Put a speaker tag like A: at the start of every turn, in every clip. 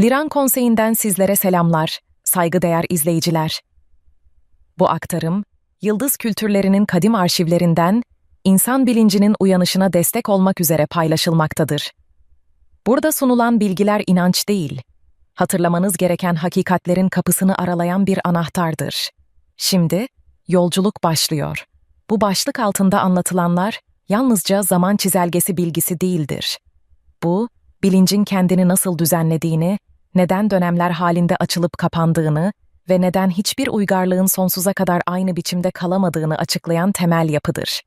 A: Liran Konseyi'nden sizlere selamlar, saygıdeğer izleyiciler. Bu aktarım, yıldız kültürlerinin kadim arşivlerinden insan bilincinin uyanışına destek olmak üzere paylaşılmaktadır. Burada sunulan bilgiler inanç değil, hatırlamanız gereken hakikatlerin kapısını aralayan bir anahtardır. Şimdi yolculuk başlıyor. Bu başlık altında anlatılanlar yalnızca zaman çizelgesi bilgisi değildir. Bu, bilincin kendini nasıl düzenlediğini, neden dönemler halinde açılıp kapandığını ve neden hiçbir uygarlığın sonsuza kadar aynı biçimde kalamadığını açıklayan temel yapıdır.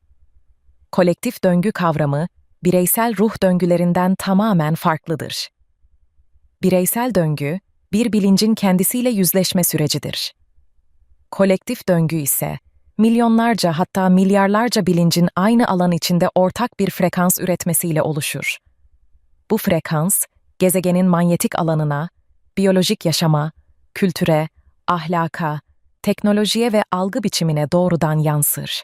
A: Kolektif döngü kavramı, bireysel ruh döngülerinden tamamen farklıdır. Bireysel döngü, bir bilincin kendisiyle yüzleşme sürecidir. Kolektif döngü ise, milyonlarca hatta milyarlarca bilincin aynı alan içinde ortak bir frekans üretmesiyle oluşur. Bu frekans, gezegenin manyetik alanına, biyolojik yaşama, kültüre, ahlaka, teknolojiye ve algı biçimine doğrudan yansır.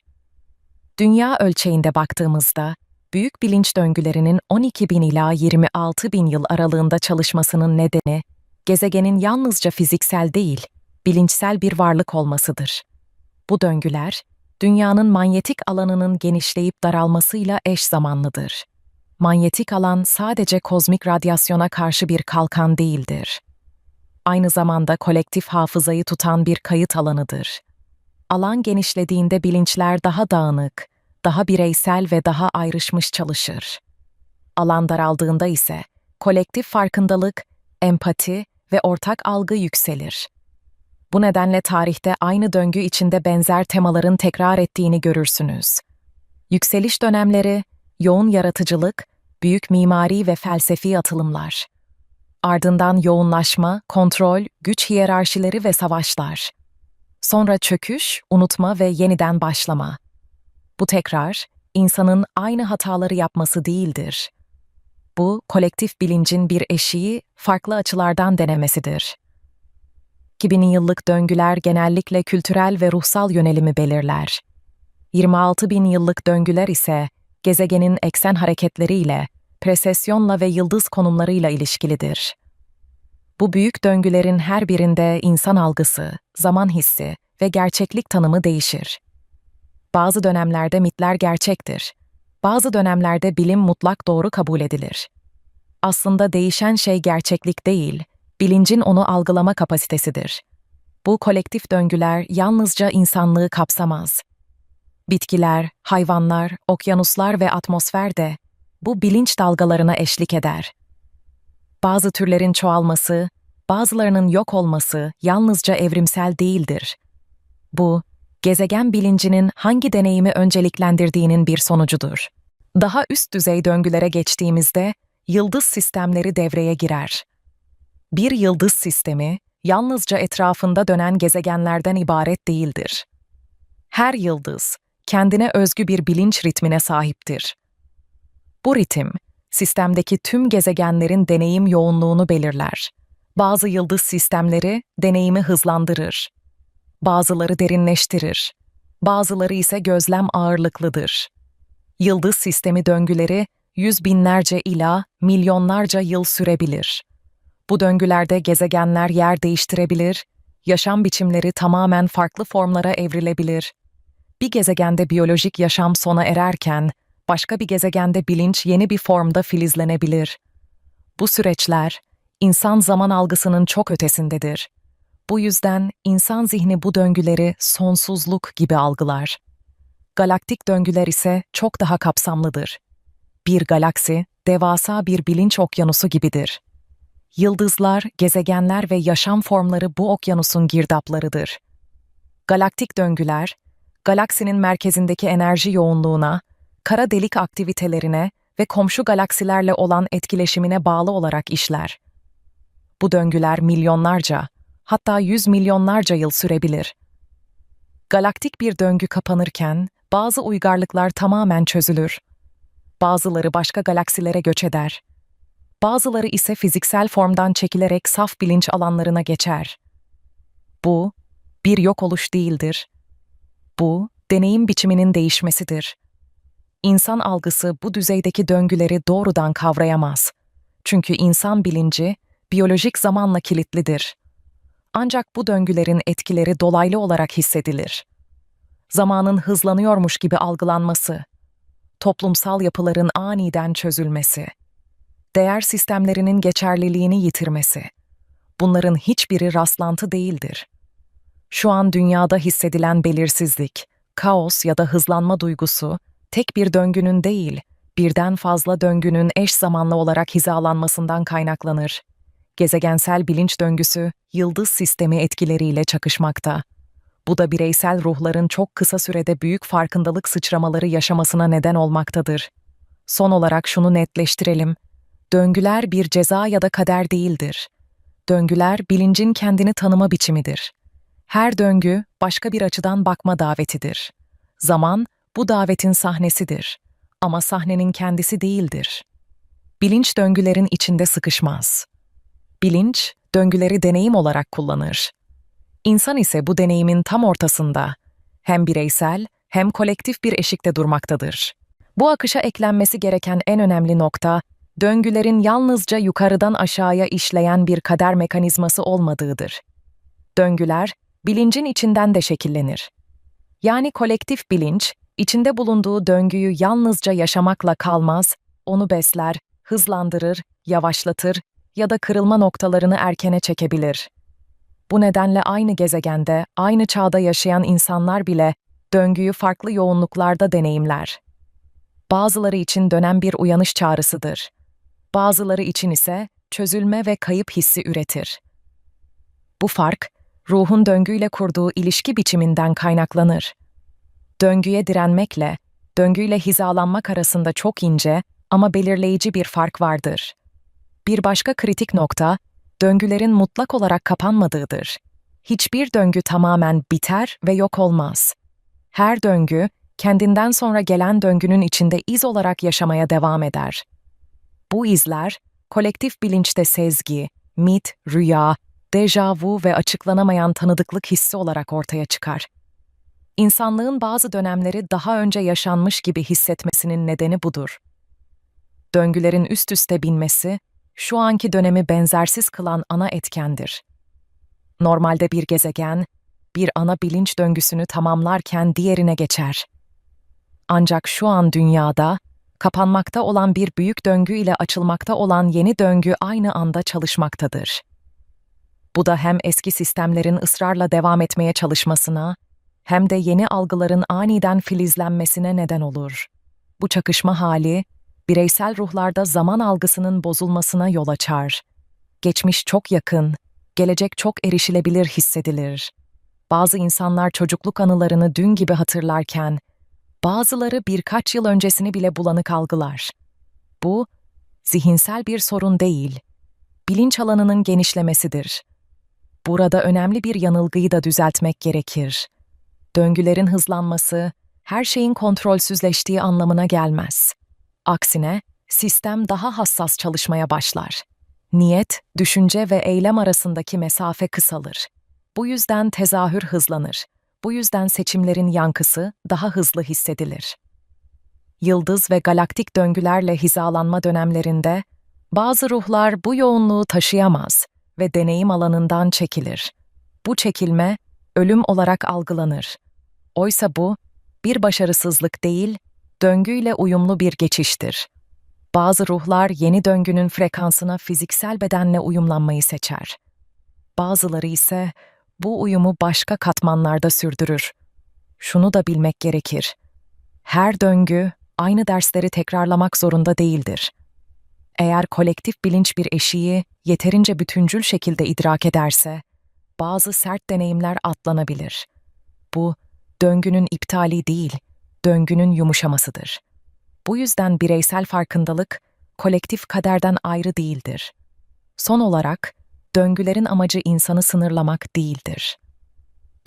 A: Dünya ölçeğinde baktığımızda, büyük bilinç döngülerinin 12 bin ila 26 bin yıl aralığında çalışmasının nedeni, gezegenin yalnızca fiziksel değil, bilinçsel bir varlık olmasıdır. Bu döngüler, dünyanın manyetik alanının genişleyip daralmasıyla eş zamanlıdır. Manyetik alan sadece kozmik radyasyona karşı bir kalkan değildir. Aynı zamanda kolektif hafızayı tutan bir kayıt alanıdır. Alan genişlediğinde bilinçler daha dağınık, daha bireysel ve daha ayrışmış çalışır. Alan daraldığında ise kolektif farkındalık, empati ve ortak algı yükselir. Bu nedenle tarihte aynı döngü içinde benzer temaların tekrar ettiğini görürsünüz. Yükseliş dönemleri, yoğun yaratıcılık, büyük mimari ve felsefi atılımlar. Ardından yoğunlaşma, kontrol, güç hiyerarşileri ve savaşlar. Sonra çöküş, unutma ve yeniden başlama. Bu tekrar, insanın aynı hataları yapması değildir. Bu, kolektif bilincin bir eşiği, farklı açılardan denemesidir. 2000 yıllık döngüler genellikle kültürel ve ruhsal yönelimi belirler. 26 bin yıllık döngüler ise gezegenin eksen hareketleriyle, presesyonla ve yıldız konumlarıyla ilişkilidir. Bu büyük döngülerin her birinde insan algısı, zaman hissi ve gerçeklik tanımı değişir. Bazı dönemlerde mitler gerçektir. Bazı dönemlerde bilim mutlak doğru kabul edilir. Aslında değişen şey gerçeklik değil, bilincin onu algılama kapasitesidir. Bu kolektif döngüler yalnızca insanlığı kapsamaz. Bitkiler, hayvanlar, okyanuslar ve atmosfer de bu bilinç dalgalarına eşlik eder. Bazı türlerin çoğalması, bazılarının yok olması yalnızca evrimsel değildir. Bu, gezegen bilincinin hangi deneyimi önceliklendirdiğinin bir sonucudur. Daha üst düzey döngülere geçtiğimizde, yıldız sistemleri devreye girer. Bir yıldız sistemi, yalnızca etrafında dönen gezegenlerden ibaret değildir. Her yıldız, kendine özgü bir bilinç ritmine sahiptir. Bu ritim, sistemdeki tüm gezegenlerin deneyim yoğunluğunu belirler. Bazı yıldız sistemleri deneyimi hızlandırır. Bazıları derinleştirir. Bazıları ise gözlem ağırlıklıdır. Yıldız sistemi döngüleri yüz binlerce ila milyonlarca yıl sürebilir. Bu döngülerde gezegenler yer değiştirebilir, yaşam biçimleri tamamen farklı formlara evrilebilir. Bir gezegende biyolojik yaşam sona ererken, başka bir gezegende bilinç yeni bir formda filizlenebilir. Bu süreçler, insan zaman algısının çok ötesindedir. Bu yüzden insan zihni bu döngüleri sonsuzluk gibi algılar. Galaktik döngüler ise çok daha kapsamlıdır. Bir galaksi, devasa bir bilinç okyanusu gibidir. Yıldızlar, gezegenler ve yaşam formları bu okyanusun girdaplarıdır. Galaktik döngüler, galaksinin merkezindeki enerji yoğunluğuna, kara delik aktivitelerine ve komşu galaksilerle olan etkileşimine bağlı olarak işler. Bu döngüler milyonlarca, hatta yüz milyonlarca yıl sürebilir. Galaktik bir döngü kapanırken bazı uygarlıklar tamamen çözülür. Bazıları başka galaksilere göç eder. Bazıları ise fiziksel formdan çekilerek saf bilinç alanlarına geçer. Bu, bir yok oluş değildir. Bu, deneyim biçiminin değişmesidir. İnsan algısı bu düzeydeki döngüleri doğrudan kavrayamaz. Çünkü insan bilinci, biyolojik zamanla kilitlidir. Ancak bu döngülerin etkileri dolaylı olarak hissedilir. Zamanın hızlanıyormuş gibi algılanması, toplumsal yapıların aniden çözülmesi, değer sistemlerinin geçerliliğini yitirmesi. Bunların hiçbiri rastlantı değildir. Şu an dünyada hissedilen belirsizlik, kaos ya da hızlanma duygusu tek bir döngünün değil, birden fazla döngünün eş zamanlı olarak hizalanmasından kaynaklanır. Gezegensel bilinç döngüsü, yıldız sistemi etkileriyle çakışmakta. Bu da bireysel ruhların çok kısa sürede büyük farkındalık sıçramaları yaşamasına neden olmaktadır. Son olarak şunu netleştirelim. Döngüler bir ceza ya da kader değildir. Döngüler bilincin kendini tanıma biçimidir. Her döngü başka bir açıdan bakma davetidir. Zaman bu davetin sahnesidir ama sahnenin kendisi değildir. Bilinç döngülerin içinde sıkışmaz. Bilinç döngüleri deneyim olarak kullanır. İnsan ise bu deneyimin tam ortasında, hem bireysel hem kolektif bir eşikte durmaktadır. Bu akışa eklenmesi gereken en önemli nokta, döngülerin yalnızca yukarıdan aşağıya işleyen bir kader mekanizması olmadığıdır. Döngüler, bilincin içinden de şekillenir. Yani kolektif bilinç, içinde bulunduğu döngüyü yalnızca yaşamakla kalmaz, onu besler, hızlandırır, yavaşlatır ya da kırılma noktalarını erkene çekebilir. Bu nedenle aynı gezegende, aynı çağda yaşayan insanlar bile döngüyü farklı yoğunluklarda deneyimler. Bazıları için dönem bir uyanış çağrısıdır. Bazıları için ise çözülme ve kayıp hissi üretir. Bu fark, ruhun döngüyle kurduğu ilişki biçiminden kaynaklanır. Döngüye direnmekle, döngüyle hizalanmak arasında çok ince ama belirleyici bir fark vardır. Bir başka kritik nokta, döngülerin mutlak olarak kapanmadığıdır. Hiçbir döngü tamamen biter ve yok olmaz. Her döngü, kendinden sonra gelen döngünün içinde iz olarak yaşamaya devam eder. Bu izler, kolektif bilinçte sezgi, mit, rüya, dejavu ve açıklanamayan tanıdıklık hissi olarak ortaya çıkar. İnsanlığın bazı dönemleri daha önce yaşanmış gibi hissetmesinin nedeni budur. Döngülerin üst üste binmesi, şu anki dönemi benzersiz kılan ana etkendir. Normalde bir gezegen, bir ana bilinç döngüsünü tamamlarken diğerine geçer. Ancak şu an dünyada, kapanmakta olan bir büyük döngü ile açılmakta olan yeni döngü aynı anda çalışmaktadır. Bu da hem eski sistemlerin ısrarla devam etmeye çalışmasına, hem de yeni algıların aniden filizlenmesine neden olur. Bu çakışma hali, bireysel ruhlarda zaman algısının bozulmasına yol açar. Geçmiş çok yakın, gelecek çok erişilebilir hissedilir. Bazı insanlar çocukluk anılarını dün gibi hatırlarken, bazıları birkaç yıl öncesini bile bulanık algılar. Bu, zihinsel bir sorun değil, bilinç alanının genişlemesidir. Burada önemli bir yanılgıyı da düzeltmek gerekir. Döngülerin hızlanması, her şeyin kontrolsüzleştiği anlamına gelmez. Aksine, sistem daha hassas çalışmaya başlar. Niyet, düşünce ve eylem arasındaki mesafe kısalır. Bu yüzden tezahür hızlanır. Bu yüzden seçimlerin yankısı daha hızlı hissedilir. Yıldız ve galaktik döngülerle hizalanma dönemlerinde bazı ruhlar bu yoğunluğu taşıyamaz ve deneyim alanından çekilir. Bu çekilme ölüm olarak algılanır. Oysa bu bir başarısızlık değil, döngüyle uyumlu bir geçiştir. Bazı ruhlar yeni döngünün frekansına fiziksel bedenle uyumlanmayı seçer. Bazıları ise bu uyumu başka katmanlarda sürdürür. Şunu da bilmek gerekir. Her döngü aynı dersleri tekrarlamak zorunda değildir. Eğer kolektif bilinç bir eşiği yeterince bütüncül şekilde idrak ederse, bazı sert deneyimler atlanabilir. Bu, döngünün iptali değil, döngünün yumuşamasıdır. Bu yüzden bireysel farkındalık, kolektif kaderden ayrı değildir. Son olarak, döngülerin amacı insanı sınırlamak değildir.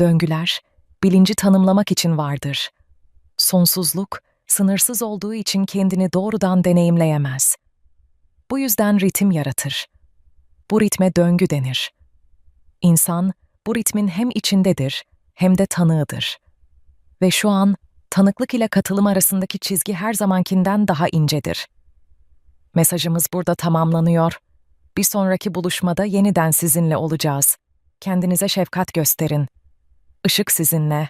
A: Döngüler, bilinci tanımlamak için vardır. Sonsuzluk, sınırsız olduğu için kendini doğrudan deneyimleyemez. Bu yüzden ritim yaratır. Bu ritme döngü denir. İnsan, bu ritmin hem içindedir hem de tanığıdır. Ve şu an tanıklık ile katılım arasındaki çizgi her zamankinden daha incedir. Mesajımız burada tamamlanıyor. Bir sonraki buluşmada yeniden sizinle olacağız. Kendinize şefkat gösterin. Işık sizinle.